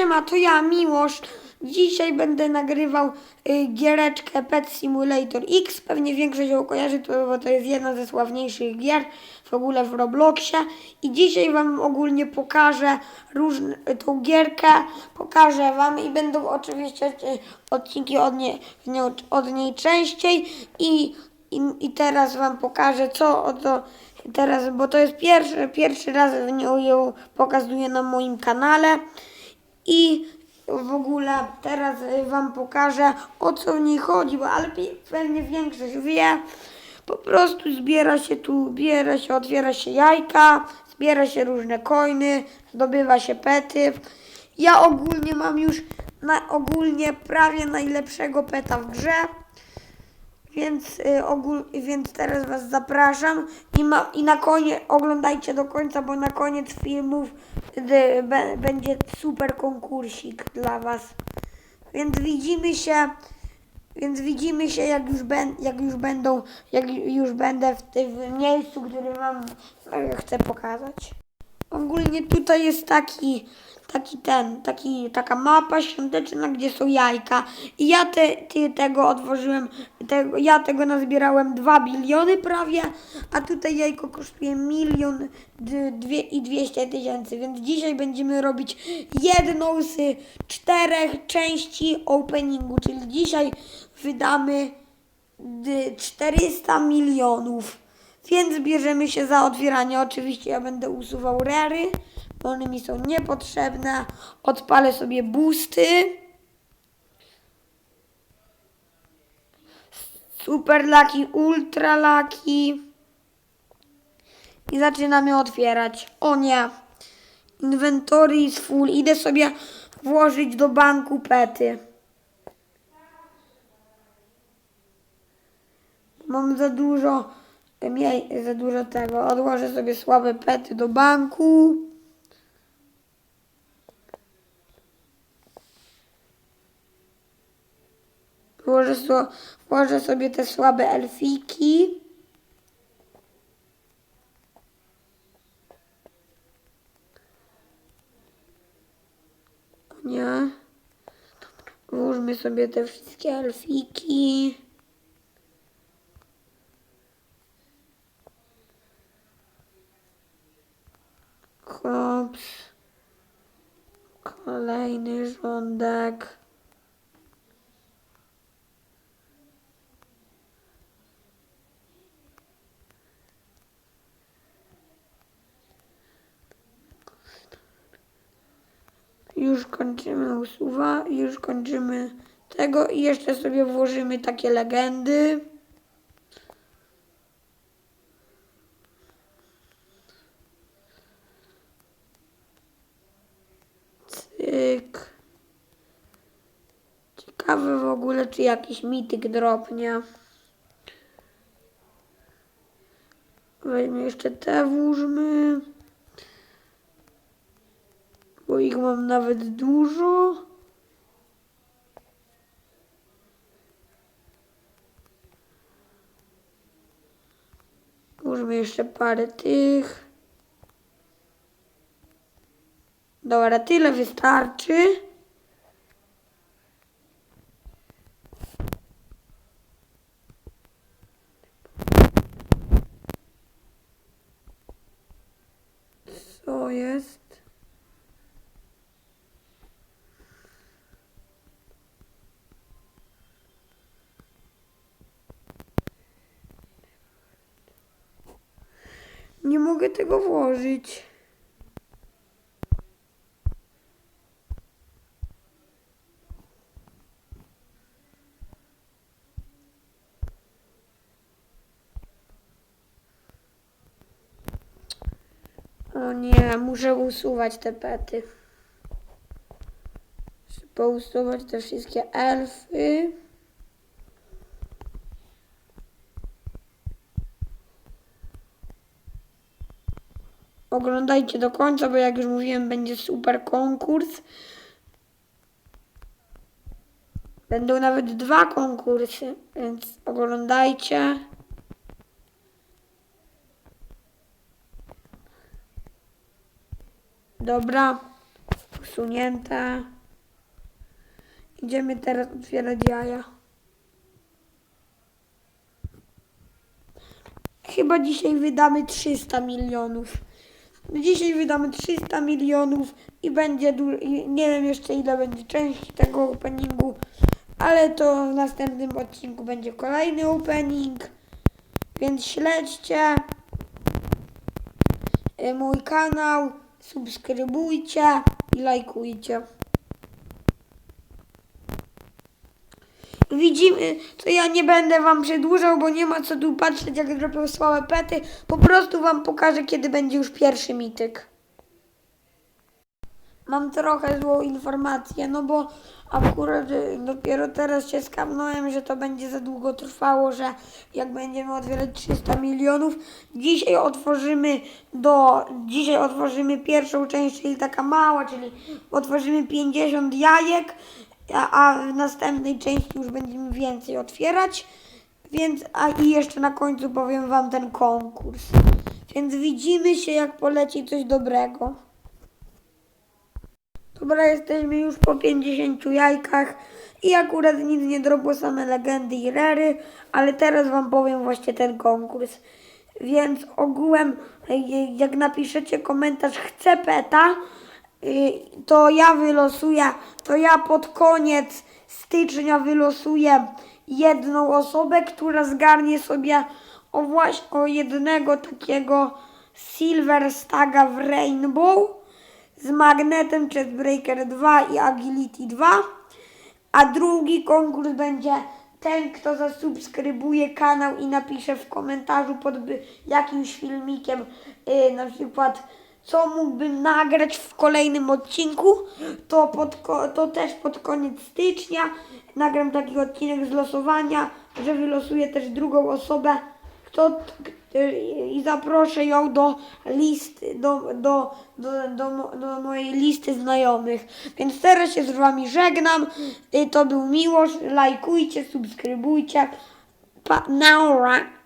siema, to ja, Miłosz. Dzisiaj będę nagrywał y, giereczkę Pet Simulator X. Pewnie większość ją kojarzy, to, bo to jest jedna ze sławniejszych gier w ogóle w Robloxie. I dzisiaj Wam ogólnie pokażę różne, tą gierkę, pokażę Wam i będą oczywiście y, odcinki od niej, od niej częściej. I, i, I teraz Wam pokażę, co o to teraz, bo to jest pierwszy, pierwszy raz w nią ją pokazuję na moim kanale. I w ogóle teraz y, Wam pokażę o co w niej chodzi, bo ale pewnie większość wie. Po prostu zbiera się tu, zbiera się, otwiera się jajka, zbiera się różne coiny, zdobywa się pety. Ja ogólnie mam już na, ogólnie prawie najlepszego peta w grze. Więc, y, ogól, więc teraz Was zapraszam i, ma, i na koniec oglądajcie do końca, bo na koniec filmów będzie super konkursik dla Was. Więc widzimy się, więc widzimy się jak już, ben, jak już będą, jak już będę w tym miejscu, które Wam e, chcę pokazać. Ogólnie tutaj jest taki, taki ten, taki, taka mapa świąteczna, gdzie są jajka. I ja te, ty, tego otworzyłem, tego, ja tego nazbierałem 2 biliony prawie, a tutaj jajko kosztuje milion i 200 tysięcy, więc dzisiaj będziemy robić jedną z czterech części openingu, czyli dzisiaj wydamy d- 400 milionów. Więc bierzemy się za otwieranie. Oczywiście ja będę usuwał rery, bo one mi są niepotrzebne. Odpalę sobie boosty. Super Lucky, Ultra Lucky. I zaczynamy otwierać. O nie. Inventory is full. Idę sobie włożyć do banku pety. Mam za dużo, mie- za dużo tego. Odłożę sobie słabe pety do banku. Włożę, włożę sobie te słabe elfiki. Nie. Włóżmy sobie te wszystkie elfiki. Kolejny rządek. Już kończymy usuwa, już kończymy tego i jeszcze sobie włożymy takie legendy. Cyk. Ciekawe w ogóle, czy jakiś mityk dropnie. Weźmy jeszcze te włóżmy. Bo ich mam nawet dużo. Włóżmy jeszcze parę tych. Dobra, tyle wystarczy. Jest? Nie mogę tego włożyć. O nie, muszę usuwać te pety. Muszę pousuwać te wszystkie elfy. Oglądajcie do końca, bo jak już mówiłem, będzie super konkurs. Będą nawet dwa konkursy, więc oglądajcie. Dobra. Usunięte. Idziemy teraz otwierać jaja. Chyba dzisiaj wydamy 300 milionów. Dzisiaj wydamy 300 milionów i będzie i nie wiem jeszcze ile będzie części tego openingu, ale to w następnym odcinku będzie kolejny opening. Więc śledźcie y, mój kanał, subskrybujcie i lajkujcie. Widzimy, to ja nie będę wam przedłużał, bo nie ma co tu patrzeć, jak zrobią słabe pety. Po prostu wam pokażę, kiedy będzie już pierwszy mityk. Mam trochę złą informację, no bo akurat y, dopiero teraz się skapnąłem, że to będzie za długo trwało, że jak będziemy otwierać 300 milionów, dzisiaj otworzymy do, dzisiaj otworzymy pierwszą część, czyli taka mała, czyli otworzymy 50 jajek, a, a w następnej części już będziemy więcej otwierać, więc, a i jeszcze na końcu powiem wam ten konkurs. Więc widzimy się, jak poleci coś dobrego. Dobra, jesteśmy już po 50 jajkach i akurat nic nie drobło same legendy i rery, ale teraz wam powiem właśnie ten konkurs. Więc ogółem, y, jak napiszecie komentarz chcę peta, y, to ja wylosuję, to ja pod koniec stycznia wylosuję jedną osobę, która zgarnie sobie o właśnie o jednego takiego Silver Staga w Rainbow z magnetem Chestbreaker 2 i Agility 2. A drugi konkurs będzie ten, kto zasubskrybuje kanał i napisze w komentarzu pod jakimś filmikiem, yy, na przykład co mógłbym nagrać w kolejnym odcinku, to, pod, to też pod koniec stycznia nagram taki odcinek z losowania, że wylosuję też drugą osobę, kto, i zaproszę ją do listy, do, do, do, do, do mojej listy znajomych. Więc teraz się z wami żegnam. Y, To był Miłosz. Lajkujcie, subskrybujcie. Pa, naura.